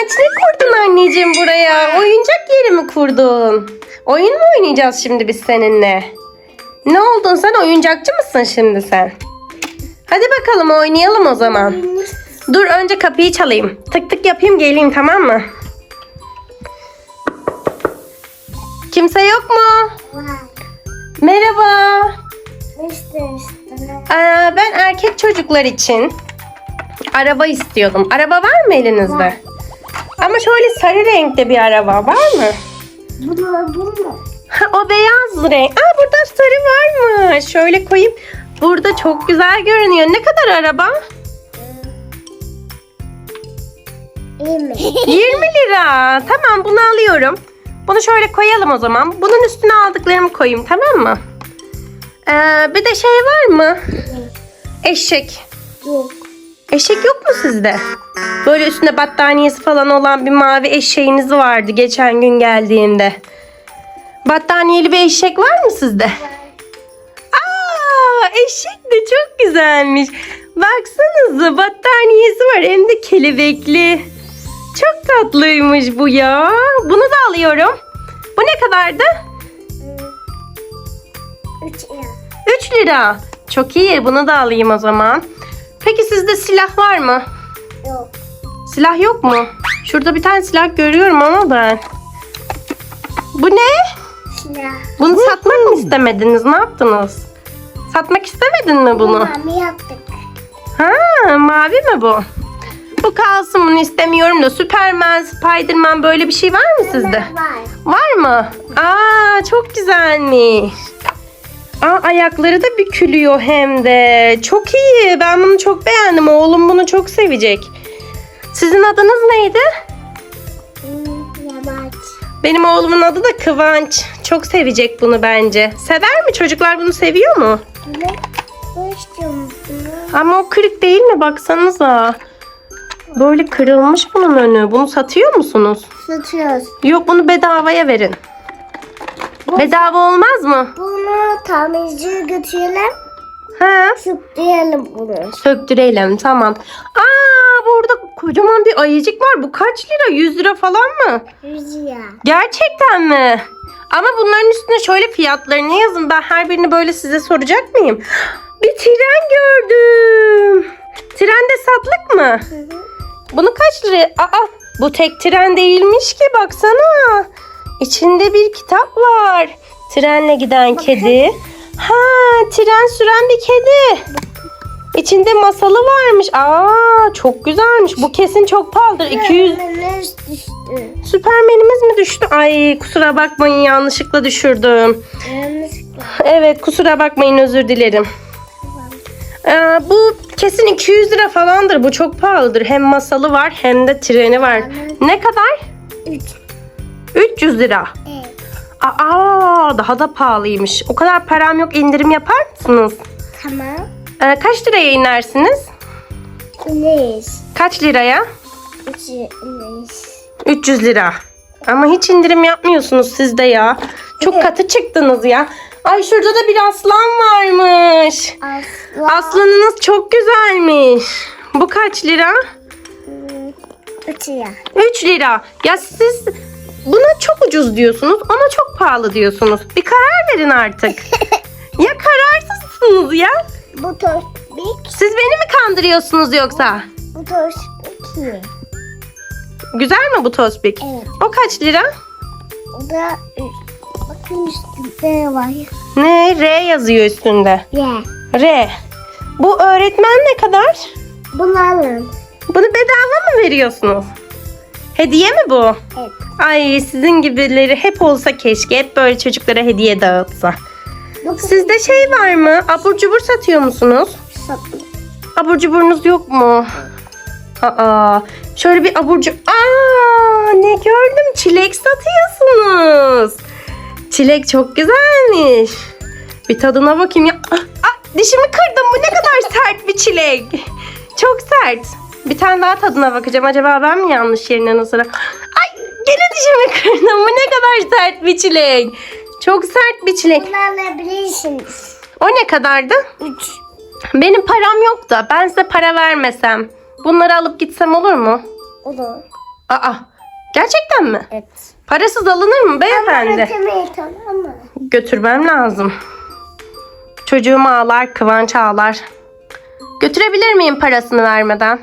Kıvanç ne kurdun anneciğim buraya? Oyuncak yeri mi kurdun? Oyun mu oynayacağız şimdi biz seninle? Ne oldun sen? Oyuncakçı mısın şimdi sen? Hadi bakalım oynayalım o zaman. Dur önce kapıyı çalayım. Tık tık yapayım geleyim tamam mı? Kimse yok mu? Merhaba. Aa, ben erkek çocuklar için araba istiyordum. Araba var mı elinizde? Var. Ama şöyle sarı renkte bir araba var mı? Bunu bunu. Ha, o beyaz renk. Aa burada sarı var mı? Şöyle koyayım. Burada çok güzel görünüyor. Ne kadar araba? İyi mi? 20 lira. Tamam bunu alıyorum. Bunu şöyle koyalım o zaman. Bunun üstüne aldıklarımı koyayım tamam mı? Ee, bir de şey var mı? Eşek. Yok. Eşek yok mu sizde? Böyle üstünde battaniyesi falan olan bir mavi eşeğiniz vardı geçen gün geldiğinde. Battaniyeli bir eşek var mı sizde? Aa, eşek de çok güzelmiş. Baksanıza battaniyesi var hem de kelebekli. Çok tatlıymış bu ya. Bunu da alıyorum. Bu ne kadardı? Üç ya. 3 lira. Çok iyi. Bunu da alayım o zaman. Peki sizde silah var mı? Yok. Silah yok mu? Şurada bir tane silah görüyorum ama ben. Bu ne? Silah. Bunu satmak mı istemediniz? Ne yaptınız? Satmak istemedin mi bunu? Mami yaptık. Ha, mavi mi bu? Bu kalsın bunu istemiyorum da Superman, Spiderman böyle bir şey var mı sizde? Var. Var mı? Aa çok güzelmiş. Aa ayakları da bükülüyor hem de. Çok iyi. Ben bunu çok beğendim. Oğlum bunu çok sevecek. Sizin adınız neydi? Yamaç. Benim oğlumun adı da Kıvanç. Çok sevecek bunu bence. Sever mi? Çocuklar bunu seviyor mu? Musun? Ama o kırık değil mi? Baksanıza. Böyle kırılmış bunun önü. Bunu satıyor musunuz? Satıyoruz. Yok bunu bedavaya verin. Bedava olmaz mı? Bunu tamirciye götürelim. Ha? Sıklayalım bunu. Söktürelim tamam. Aa burada kocaman bir ayıcık var. Bu kaç lira? 100 lira falan mı? Rüzgar. Gerçekten mi? Ama bunların üstüne şöyle fiyatlarını yazın. Ben her birini böyle size soracak mıyım? Bir tren gördüm. Tren de satlık mı? Hı hı. Bunu kaç liraya? Aa bu tek tren değilmiş ki baksana. İçinde bir kitap var. Trenle giden kedi. Ha tren süren bir kedi. İçinde masalı varmış. Aa çok güzelmiş. Bu kesin çok pahalıdır. 200 Ne düştü? Süpermenimiz mi düştü? Ay kusura bakmayın yanlışlıkla düşürdüm. Yanlışlıkla. Evet kusura bakmayın özür dilerim. Ee, bu kesin 200 lira falandır. Bu çok pahalıdır. Hem masalı var hem de treni var. Ne kadar? Üç. 300 lira. Evet. Aa daha da pahalıymış. O kadar param yok indirim yapar mısınız? Tamam. Ee, kaç liraya inersiniz? İneyiz. Kaç liraya? Üç ineyiz. 300 lira. Ama hiç indirim yapmıyorsunuz siz de ya. Çok katı çıktınız ya. Ay şurada da bir aslan varmış. Asla. Aslanınız çok güzelmiş. Bu kaç lira? Hmm, Üç ya. 3 lira. Ya siz buna çok ucuz diyorsunuz, ona çok pahalı diyorsunuz. Bir karar verin artık. ya kararsızsınız ya. Bu tospik. Siz beni mi kandırıyorsunuz yoksa? Bu tospik iyi. Güzel mi bu tospik? Evet. O kaç lira? O da. Bakın üstünde var. Ne? R yazıyor üstünde. Ye. R. Bu öğretmen ne kadar? Bunu alın. Bunu bedava mı veriyorsunuz? Hediye mi bu? Evet. Ay sizin gibileri hep olsa keşke. Hep böyle çocuklara hediye dağıtsa. Sizde şey var mı? Abur cubur satıyor musunuz? Satın. Abur cuburunuz yok mu? Aa, şöyle bir abur cubur... Aa, ne gördüm? Çilek satıyorsunuz. Çilek çok güzelmiş. Bir tadına bakayım ya. Ah, ah, dişimi kırdım. Bu ne kadar sert bir çilek. Çok sert. Bir tane daha tadına bakacağım. Acaba ben mi yanlış yerinden ısıra? Ay gene dişimi kırdım. Bu ne kadar sert bir çilek. Çok sert bir çilek. Bunu alabilirsiniz. O ne kadardı? Üç. Benim param yok da ben size para vermesem bunları alıp gitsem olur mu? Olur. Aa, gerçekten mi? Evet. Parasız alınır mı beyefendi? Ötemeyi tamam mı? Götürmem lazım. Çocuğum ağlar, Kıvanç ağlar. Götürebilir miyim parasını vermeden?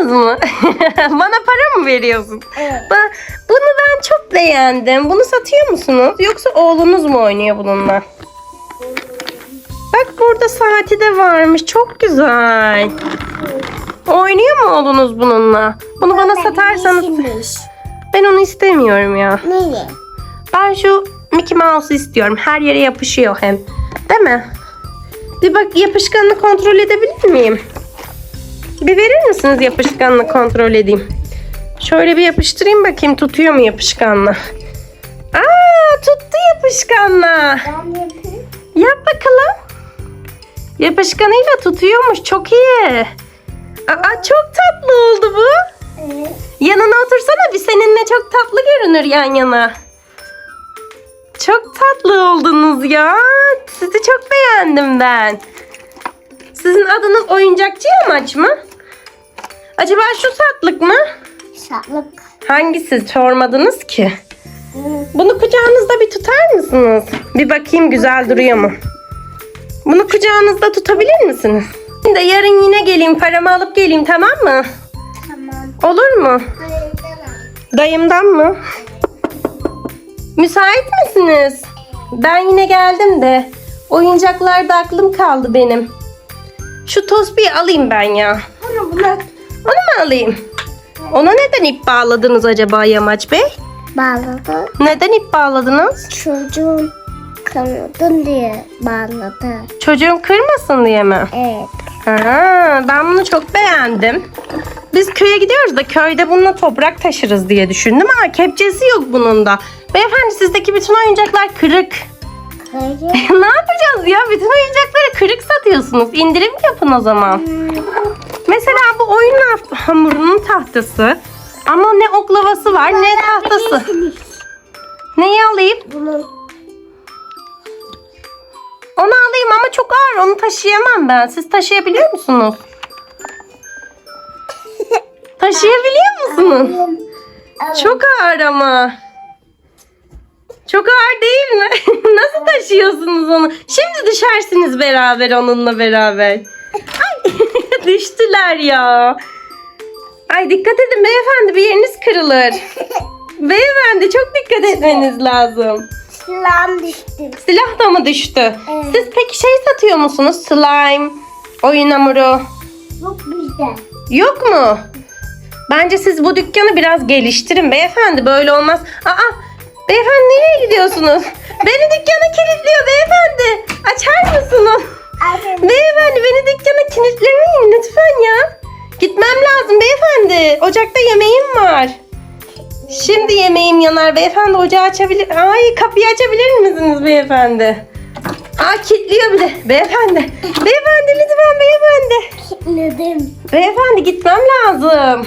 Olmaz mı? Bana para mı veriyorsun? Evet. Ba- Bunu ben çok beğendim. Bunu satıyor musunuz? Yoksa oğlunuz mu oynuyor bununla? Bak burada saati de varmış. Çok güzel. Oynuyor mu oğlunuz bununla? Bunu bana satarsanız ben onu istemiyorum ya. Neyi? Ben şu Mickey Mouse istiyorum. Her yere yapışıyor hem. Değil mi? Bir bak yapışkanını kontrol edebilir miyim? Bir verir misiniz yapışkanını kontrol edeyim. Şöyle bir yapıştırayım bakayım tutuyor mu yapışkanla. Aa tuttu yapışkanla. Yap bakalım. Yapışkanıyla tutuyormuş. Çok iyi. Aa çok tatlı oldu bu. Evet. Yanına otursana bir seninle çok tatlı görünür yan yana. Çok tatlı oldunuz ya. Sizi çok beğendim ben. Sizin adınız oyuncakçı amaç mı? Acaba şu tatlık mı? Sağlık. Hangisi sormadınız ki? Bunu kucağınızda bir tutar mısınız? Bir bakayım güzel duruyor mu? Bunu kucağınızda tutabilir misiniz? Şimdi yarın yine geleyim paramı alıp geleyim tamam mı? Tamam. Olur mu? Hayır tamam. Dayımdan mı? Müsait misiniz? Ben yine geldim de oyuncaklarda aklım kaldı benim. Şu tosbiyi alayım ben ya. Bunu buna Alayım? Ona neden ip bağladınız acaba Yamaç Bey? bağladı. Neden ip bağladınız? Çocuğun kanadın diye bağladı. Çocuğum kırmasın diye mi? Evet. Ha, ben bunu çok beğendim. Biz köye gidiyoruz da köyde bununla toprak taşırız diye düşündüm ama kepçesi yok bunun da. Beyefendi sizdeki bütün oyuncaklar kırık. Hayır. ne yapacağız ya? Bütün oyuncakları kırık satıyorsunuz. İndirim yapın o zaman. Mesela bu oyun ha- hamurunun tahtası. Ama ne oklavası var ne tahtası. Neyi alayım? Bunu Onu alayım ama çok ağır. Onu taşıyamam ben. Siz taşıyabiliyor musunuz? Taşıyabiliyor musunuz? Çok ağır ama. Çok ağır değil mi? Nasıl taşıyorsunuz onu? Şimdi düşersiniz beraber onunla beraber. Düştüler ya. Ay dikkat edin beyefendi bir yeriniz kırılır. Beyefendi çok dikkat etmeniz lazım. silahım düştü. Silah da mı düştü? Evet. Siz peki şey satıyor musunuz? Slime, oyun hamuru. Çok güzel. Yok mu? Bence siz bu dükkanı biraz geliştirin beyefendi. Böyle olmaz. Aa, beyefendi nereye gidiyorsunuz? Beni dükkana kilitliyor beyefendi. Açar mısınız? Beyefendi beni dükkana kilitlemeyin lütfen ya. Gitmem lazım beyefendi. Ocakta yemeğim var. Şimdi yemeğim yanar beyefendi. Ocağı açabilir. Ay kapıyı açabilir misiniz beyefendi? Aa kilitliyor bile. Beyefendi. Beyefendi lütfen beyefendi. Kilitledim. Beyefendi gitmem lazım.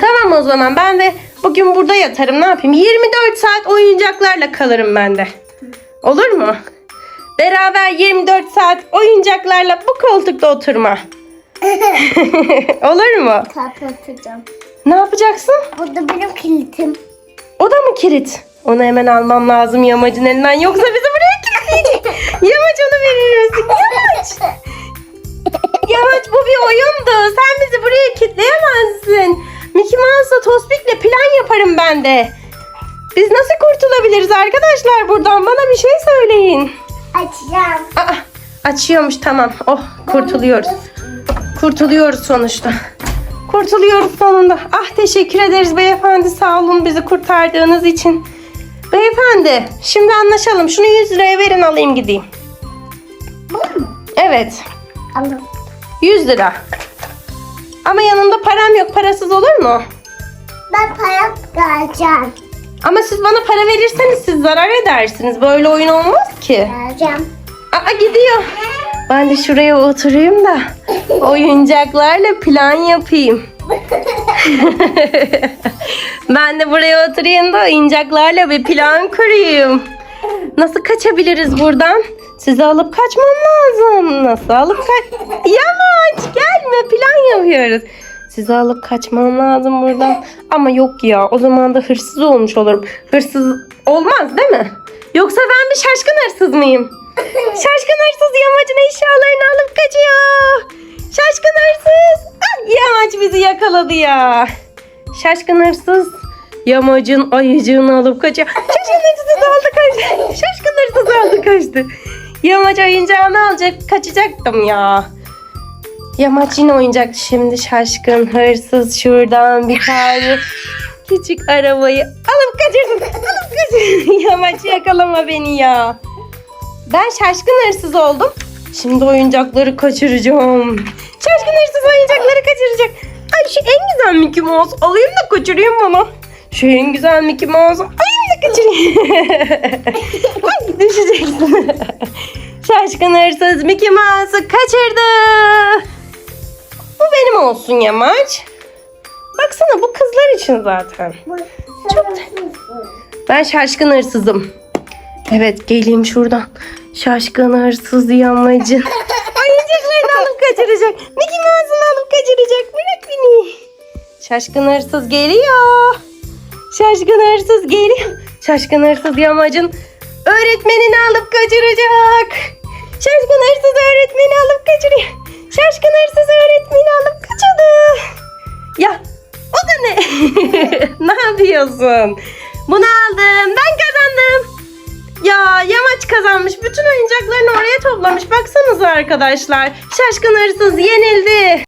Tamam o zaman ben de bugün burada yatarım. Ne yapayım? 24 saat oyuncaklarla kalırım ben de. Olur mu? Beraber 24 saat oyuncaklarla bu koltukta oturma. Olur mu? Kapatacağım. Ne yapacaksın? Burada benim kilitim. O da mı kilit? Onu hemen almam lazım Yamacın elinden. Yoksa bizi buraya kilitleyecek. Yamaç onu verir misin? Yamaç. Yamaç bu bir oyundu. Sen bizi buraya kilitleyemezsin. Mickey Mouse'la Tospik'le plan yaparım ben de. Biz nasıl kurtulabiliriz arkadaşlar buradan? Bana bir şey söyleyin. Açacağım. Aa, açıyormuş tamam. Oh kurtuluyoruz. Kurtuluyoruz sonuçta. Kurtuluyoruz sonunda. Ah teşekkür ederiz beyefendi. Sağ olun bizi kurtardığınız için. Beyefendi şimdi anlaşalım. Şunu 100 liraya verin alayım gideyim. Bu mu? Evet. Alın. 100 lira. Ama yanımda param yok. Parasız olur mu? Ben para vereceğim. Ama siz bana para verirseniz siz zarar edersiniz. Böyle oyun olmaz ki. Vereceğim. Aa gidiyor. Ben de şuraya oturayım da oyuncaklarla plan yapayım. ben de buraya oturayım da oyuncaklarla bir plan kurayım. Nasıl kaçabiliriz buradan? Sizi alıp kaçmam lazım. Nasıl alıp kaç... Yamaç gelme plan yapıyoruz. Sizi alıp kaçmam lazım buradan. Ama yok ya o zaman da hırsız olmuş olurum. Hırsız olmaz değil mi? Yoksa ben bir şaşkın hırsız mıyım? Şaşkın hırsız yamacın eşyalarını alıp kaçıyor. Şaşkın hırsız. Ah, yamaç bizi yakaladı ya. Şaşkın hırsız yamacın ayıcığını alıp kaçıyor. Şaşkın hırsız aldı kaçtı. Şaşkın hırsız aldı kaçtı. Yamaç oyuncağını alacak kaçacaktım ya. Yamaç yine oyuncak şimdi şaşkın hırsız şuradan bir tane küçük arabayı alıp kaçırdın. Alıp kaçırdın. Yamaç yakalama beni ya. Ben şaşkın hırsız oldum. Şimdi oyuncakları kaçıracağım. Şaşkın hırsız oyuncakları kaçıracak. Ay şu en güzel Mickey Mouse alayım da kaçırayım bunu. Şu en güzel Mickey Mouse alayım da kaçırayım. Ay düşeceksin. Şaşkın hırsız Mickey Mouse'u kaçırdı. Bu benim olsun Yamaç. Baksana bu kızlar için zaten. Çok Ben şaşkın hırsızım. Evet geleyim şuradan. Şaşkın hırsız yamacın. Oyuncaklarını alıp kaçıracak. Mickey Mouse'unu alıp kaçıracak. Bırak beni. Şaşkın hırsız geliyor. Şaşkın hırsız geliyor. Şaşkın hırsız yamacın öğretmenini alıp kaçıracak. Şaşkın hırsız öğretmeni alıp kaçırıyor. Şaşkın hırsız öğretmeni alıp kaçırdı. Ya o da ne? ne yapıyorsun? Bunu aldım. Ben kazandım. Ya Yamaç kazanmış. Bütün oyuncaklarını oraya toplamış. Baksanıza arkadaşlar. Şaşkın hırsız yenildi.